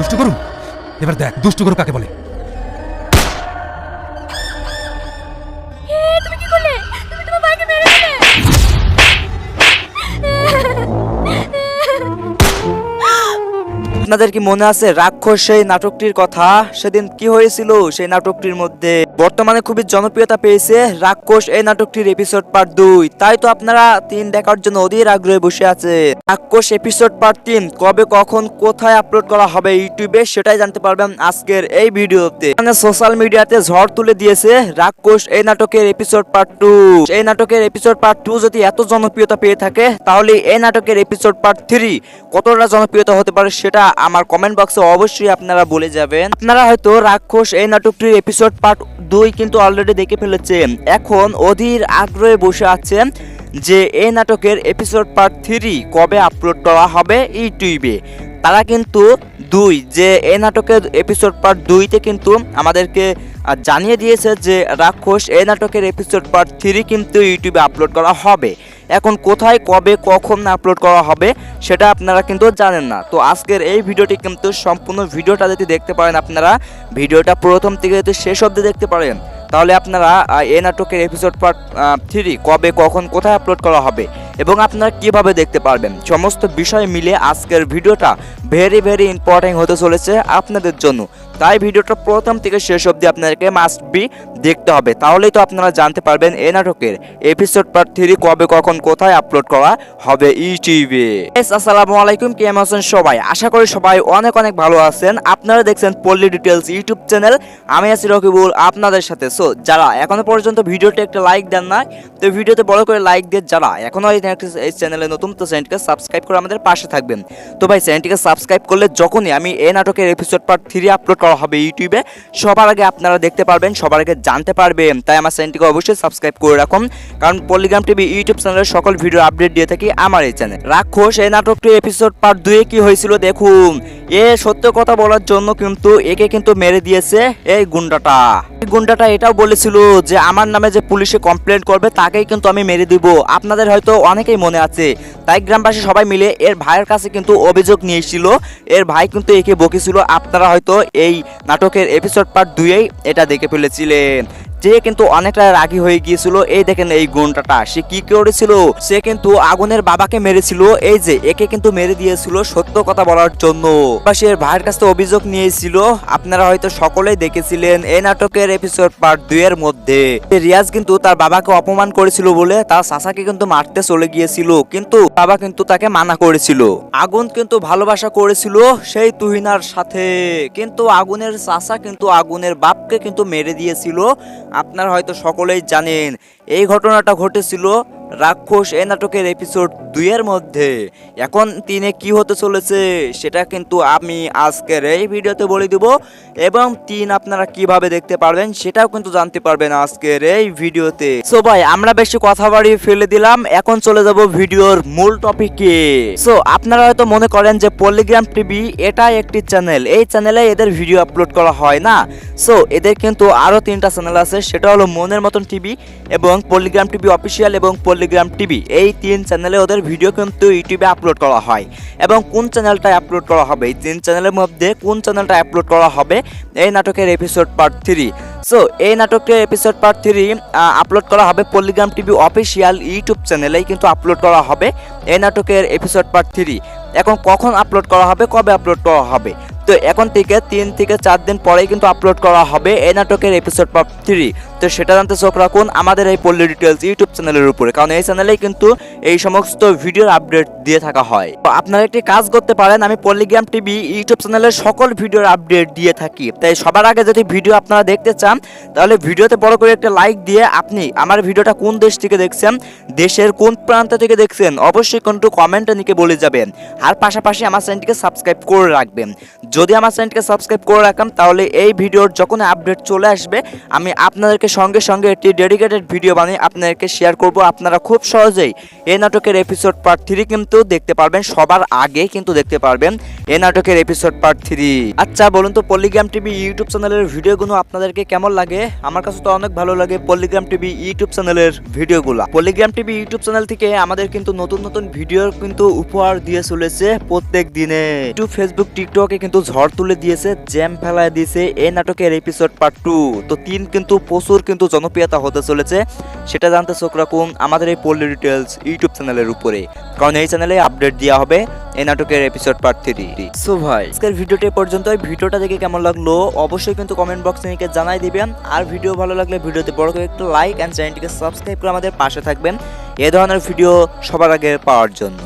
দুষ্টু গরু এবার দেখ দুষ্টু গরু কাকে বলে। আপনাদের কি মনে আছে রাক্ষস সেই নাটকটির কথা? সেদিন কি হয়েছিল সেই নাটকটির মধ্যে? বর্তমানে খুবই জনপ্রিয়তা পেয়েছে রাক্ষস এই নাটকটির এপিসোড পার্ট দুই। তাই তো আপনারা তিন দেখার জন্য অধীর আগ্রহে বসে আছে। রাক্ষস এপিসোড পার্ট তিন, কবে, কখন, কোথায় আপলোড করা হবে ইউটিউবে সেটাই জানতে পারবেন আজকের এই ভিডিওতে। মানে সোশ্যাল মিডিয়াতে ঝড় তুলে দিয়েছে রাক্ষস এই নাটকের এপিসোড পার্ট টু এই নাটকের এপিসোড পার্ট টু যদি এত জনপ্রিয়তা পেয়ে থাকে, তাহলে এই নাটকের এপিসোড পার্ট থ্রি কতটা জনপ্রিয়তা হতে পারে সেটা আমার কমেন্ট বক্সে অবশ্যই আপনারা বলে যাবেন। আপনারা হয়তো রাক্ষস এই নাটকটির এপিসোড পার্ট দুই কিন্তু অলরেডি দেখে ফেলেছেন। এখন অধীর আগ্রহে বসে আছেন। যে এই নাটকের এপিসোড পার্ট থ্রি কবে আপলোড করা হবে ইউটিউবে তারা কিন্তু দুই, যে এই নাটকের এপিসোড পার্ট দুইতে কিন্তু আমাদেরকে জানিয়ে দিয়েছে যে রাক্ষস এই নাটকের এপিসোড পার্ট থ্রি কিন্তু ইউটিউবে আপলোড করা হবে। এখন কোথায়, কবে, কখন আপলোড করা হবে সেটা আপনারা কিন্তু জানেন না। তো আজকের এই ভিডিওটি কিন্তু সম্পূর্ণ ভিডিওটা যদি দেখতে পারেন আপনারা, ভিডিওটা প্রথম থেকে যদি শেষ অবধি দেখতে পারেন তাহলে আপনারা এ নাটকের এপিসোড পার্ট থ্রি কবে কখন কোথায় আপলোড করা হবে? এবং আপনারা কীভাবে দেখতে পারবেন? সমস্ত বিষয় মিলে আজকের ভিডিওটা ভেরি ভেরি ইম্পর্টেন্ট হতে চলেছে আপনাদের জন্য। তাই ভিডিওটা প্রথম থেকে শেষ অবধি আপনাদেরকে মাস্ট বি দেখতে হবে। তাহলেই তো আপনারা জানতে পারবেন এ নাটকের এপিসোড পার্ট থ্রি কবে, কখন, কোথায় আপলোড করা হবে ইউটিউবে আসসালামু আলাইকুম, কেমন আছেন সবাই? আশা করি সবাই অনেক অনেক ভালো আছেন। আপনারা দেখছেন পল্লী ডিটেলস ইউটিউব চ্যানেল আমি আছি রকিবুল আপনাদের সাথে। সো যারা এখনও পর্যন্ত ভিডিওতে একটা লাইক দেন না তো ভিডিওতে বড় করে লাইক দিয়ে যারা এখনও এই এই চ্যানেলে নতুন, তো চ্যানেলটিকে সাবস্ক্রাইব করে আমাদের পাশে থাকবেন। তো ভাই, চ্যানেলটিকে সাবস্ক্রাইব করলে যখনই আমি এই নাটকের এপিসোড পার্ট থ্রি আপলোড করা হবে ইউটিউবে সবার আগে আপনারা দেখতে পারবেন, সবার আগে জানতে পারবেন। তাই আমার চ্যানেলটিকে অবশ্যই সাবস্ক্রাইব করে রাখুন, কারণ পল্লিগ্রাম টিভি ইউটিউব চ্যানেলের সকল ভিডিও আপডেট দিয়ে থাকি আমার এই চ্যানেল রাক্ষস, এই নাটকটির এপিসোড পার্ট দুয়ে কি হয়েছিল দেখুন। এ সত্য কথা বলার জন্য কিন্তু একে কিন্তু মেরে দিয়েছে এই গুন্ডাটা। এই গুন্ডাটা এটাও বলেছিল যে, আমার নামে যে পুলিশে কমপ্লেন করবে, তাকেই কিন্তু আমি মেরে দিব। আপনাদের হয়তো অনেকেই মনে আছে। তাই গ্রামবাসী সবাই মিলে এর ভাইয়ের কাছে কিন্তু অভিযোগ নিয়ে নিয়েছিল এর ভাই কিন্তু একে বকেছিল। আপনারা হয়তো এই নাটকের এপিসোড পার্ট দুয়েই এটা দেখে ফেলেছিলেন। যে কিন্তু অনেকটা রাগী হয়ে গিয়েছিল, এই দেখেন এই গুণটাটা। সে কি করেছিল? সে কিন্তু আগুনের বাবাকে মেরেছিল, এই যে একে কিন্তু মেরে দিয়েছিল সত্য কথা বলার জন্য। সে ভাইয়ের কাছে অভিযোগ নিয়েছিল, আপনারা হয়তো সকলেই দেখেছিলেন এই নাটকের এপিসোড পার্ট দুই এর মধ্যে। রিয়াজ কিন্তু তার বাবাকে অপমান করেছিল বলে তার চাচাকে কিন্তু মারতে চলে গিয়েছিল, কিন্তু বাবা কিন্তু তাকে মানা করেছিল। আগুন কিন্তু ভালোবাসা করেছিল সেই তুহিনার সাথে, কিন্তু আগুনের চাচা কিন্তু আগুনের বাপকে কিন্তু মেরে দিয়েছিল। আপনারা হয়তো সকলেই জানেন এই ঘটনাটা ঘটেছিল রাক্ষস এ নাটকের এপিসোড দুইয়ের মধ্যে। এখন তিনে কি হতে চলেছে, সেটা কিন্তু আমি আজকের এই ভিডিওতে বলে দিব। এবং তিন আপনারা কীভাবে দেখতে পারবেন, সেটাও কিন্তু জানতে পারবেন আজকের এই ভিডিওতে। সো ভাই, আমরা বেশি কথা বাড়িয়ে ফেলে দিলাম, এখন চলে যাব ভিডিওর মূল টপিকে সো আপনারা হয়তো মনে করেন যে পলিগ্রাম টিভি এটা একটি চ্যানেল এই চ্যানেলে এদের ভিডিও আপলোড করা হয় না। সো এদের কিন্তু আরও তিনটা চ্যানেল আছে, সেটা হলো মনের মতন টিভি এবং পলিগ্রাম টিভি অফিসিয়াল এবং পলিগ্রাম টিভি এই তিন চ্যানেলে ওদের ভিডিও কিন্তু ইউটিউবে আপলোড করা হয়। এবং কোন চ্যানেলটায় আপলোড করা হবে? এই তিন চ্যানেলের মধ্যে কোন চ্যানেলটা আপলোড করা হবে? এই নাটকের এপিসোড পার্ট থ্রি সো এই নাটকের এপিসোড পার্ট থ্রি আপলোড করা হবে পলিগ্রাম টিভি অফিসিয়াল ইউটিউব চ্যানেলেই কিন্তু আপলোড করা হবে। এই নাটকের এপিসোড পার্ট থ্রি এখন কখন আপলোড করা হবে? কবে আপলোড করা হবে? তো এখন থেকে তিন থেকে চার দিন পরেই কিন্তু আপলোড করা হবে এই নাটকের এপিসোড পার্ট থ্রি তো সেটা জানতে চোখ রাখুন আমাদের এই পল্লী ডিটেলস ইউটিউব চ্যানেলের উপরে, কারণ এই চ্যানেলেই কিন্তু এই সমস্ত ভিডিওর আপডেট দিয়ে থাকা হয়। তো আপনারা একটি কাজ করতে পারেন, আমি পল্লিগ্রাম টিভি ইউটিউব চ্যানেলের সকল ভিডিওর আপডেট দিয়ে থাকি। তাই সবার আগে যদি ভিডিও আপনারা দেখতে চান, তাহলে ভিডিওতে বড় করে একটা লাইক দিয়ে আপনি আমার ভিডিওটা কোন দেশ থেকে দেখছেন, দেশের কোন প্রান্ত থেকে দেখছেন, অবশ্যই কিন্তু কমেন্টে নিকে বলে যাবেন। আর পাশাপাশি আমার চ্যানেলটিকে সাবস্ক্রাইব করে রাখবেন। যদি আমার চ্যানেলটিকে সাবস্ক্রাইব করে রাখেন, তাহলে এই ভিডিওর যখন আপডেট চলে আসবে, আমি আপনাদেরকে সঙ্গে সঙ্গে একটি ডেডিকেটেড ভিডিও বানিয়ে আপনাদেরকে শেয়ার করব। আপনারা খুব সহজেই এই নাটকের এপিসোড পার্ট থ্রি কিন্তু দেখতে পারবেন, সবার আগে কিন্তু দেখতে পারবেন এই নাটকের এপিসোড পার্ট থ্রি আচ্ছা বলুন তো পল্লিগ্রাম টিভি ইউটিউব চ্যানেলের ভিডিওগুলো আপনাদেরকে কেমন লাগে? আমার কাছে তো অনেক ভালো লাগে পল্লিগ্রাম টিভি ইউটিউব চ্যানেলের ভিডিওগুলো পল্লিগ্রাম টিভি ইউটিউব চ্যানেল থেকে আমাদের কিন্তু নতুন নতুন ভিডিও কিন্তু উপহার দিয়ে চলেছে প্রত্যেক দিনে। ইউটিউব ফেসবুক টিকটকে কিন্তু ঝড় তুলে দিয়েছে জ্যাম ফেলায় দিয়েছে এই নাটকের এপিসোড পার্ট টু তো তিন কিন্তু প্রচুর কিন্তু জনপ্রিয়তা হতে চলেছে সেটা জানতে চোখ রাখুন আমাদের এই পল্লী ডিটেলস ইউটিউব চ্যানেলের উপরে। কারণ এই চ্যানেলে আপডেট দেওয়া হবে এই নাটকের এপিসোড পার্ট থ্রি সো ভাই আজকের ভিডিওটি পর্যন্ত ভিডিওটা দেখে কেমন লাগল অবশ্যই কিন্তু কমেন্ট বক্সে লিখে জানাই দিবেন। আর ভিডিও ভালো লাগলে ভিডিওতে বড় করে একটু লাইক অ্যান্ড চ্যানেলটিকে সাবস্ক্রাইব করে আমাদের পাশে থাকবেন। এ ধরনের ভিডিও সবার আগে পাওয়ার জন্য।